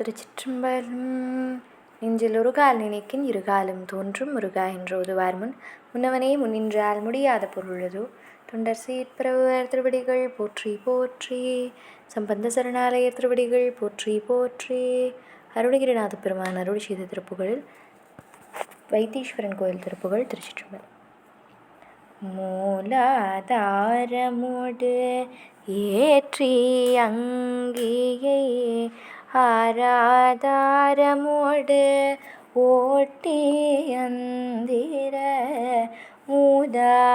திருச்சிற்றம்பலம் நெஞ்சில் ஒரு கால் நினைக்கின் இருகாலும் தோன்றும் முருகா என்று ஓதுவார் முன். முன்னவனே முன்னின்றால் முடியாத பொருளதோ. தொண்டர் சீர்பிரவர் திருவடிகள் போற்றி போற்றி. சம்பந்த சரணாலய திருவடிகள் போற்றி போற்றி. அருணகிரிநாத பெருமான் அருள் செய்த திருப்புகழில் வைத்தீஸ்வரன் கோயில் திருப்புகள் திருச்சிற்றம்பலம் மூலாதாரமோடு ஏற்றி அங்கேயே ആരാധാരമോട് ഓട്ടിയന്തിര മുതാവായുവേറ്റ്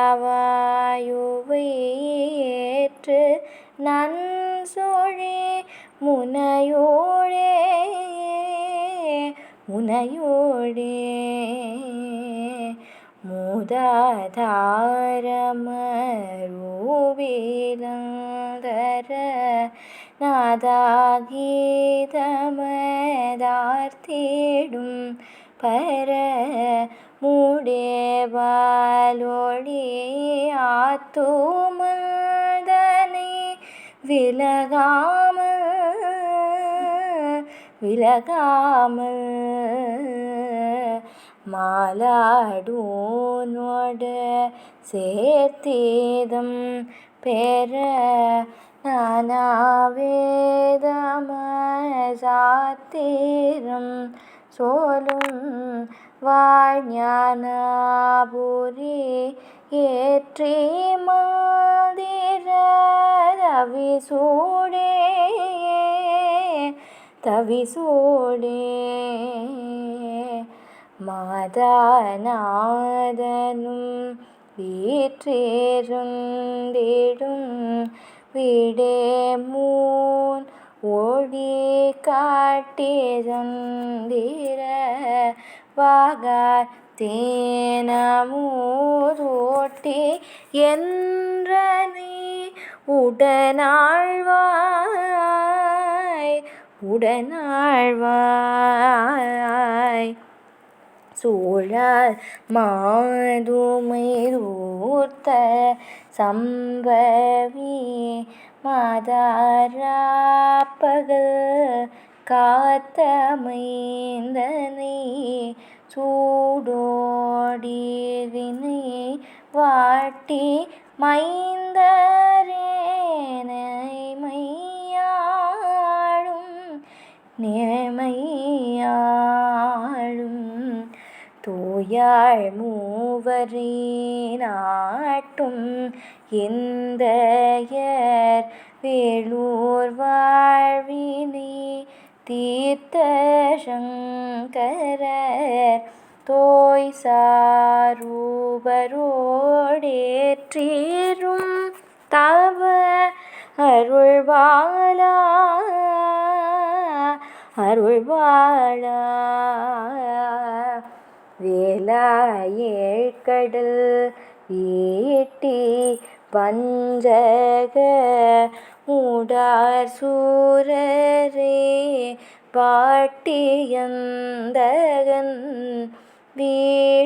നൻസൊഴി മുനയോഴേ മുനയോഴേ മൂതാധാരമരൂപിലന്തര നാദാഗീതമതാർത്തിടും പരമൂടേവാലൊളിയാത്തുമതനെ വിലകാമ വിലകാമ. മാലാടൂനോട് ചേർത്തീതം പേര നാനാവേദമാരും സോലും വാഴ്ഞാനാപുരി ഏറ്റി മന്ദിര തവിസൂടേ തവിസൂടേ മാതാനാദനും വീറ്റേരുന്തിടും விடேமூன் ஒளி காட்டிதந்திர வாகார் தேனமூதோட்டி நீ உடனாழ்வாய் உடனாழ்வாய். சூழால் மாதுமைரூர்த்த சம்பவி மாதாராப்பகல் காத்த மைந்தனை சூடோடிரினை வாட்டி மைந்தரேனை தூயாள் மூவரை நாட்டும் எந்தையர் வேளூர் வாழ்வினை தீர்த்த சங்கரர் தோய் சாரூபரோடேற்றீரும் தவ அருள்வாளா அருள்வாளா. வேலாயேழ்கடல் ஈட்டி பஞ்சக மூடார் சூரரே பாட்டியந்தகன் வீடுடேவிய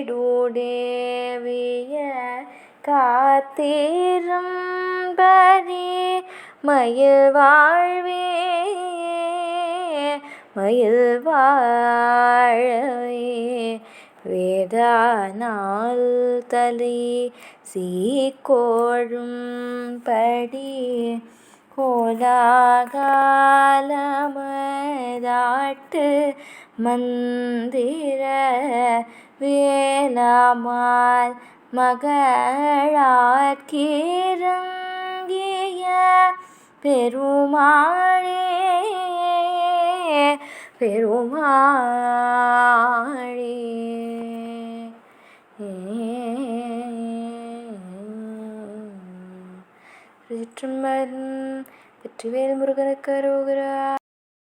காத்திரம் பரி மயில் வாழ்வே மயில் வாழவே வேதானால் தலை சீக்கோழும் படி கோலாகாலமதாட்டு மந்திர வேலாமால் மகளார்கிறங்கிய பெருமாளே பெருமாளே. சிற்றம்பலம் வெற்றிவேல் முருகனுக்கு அரோகரா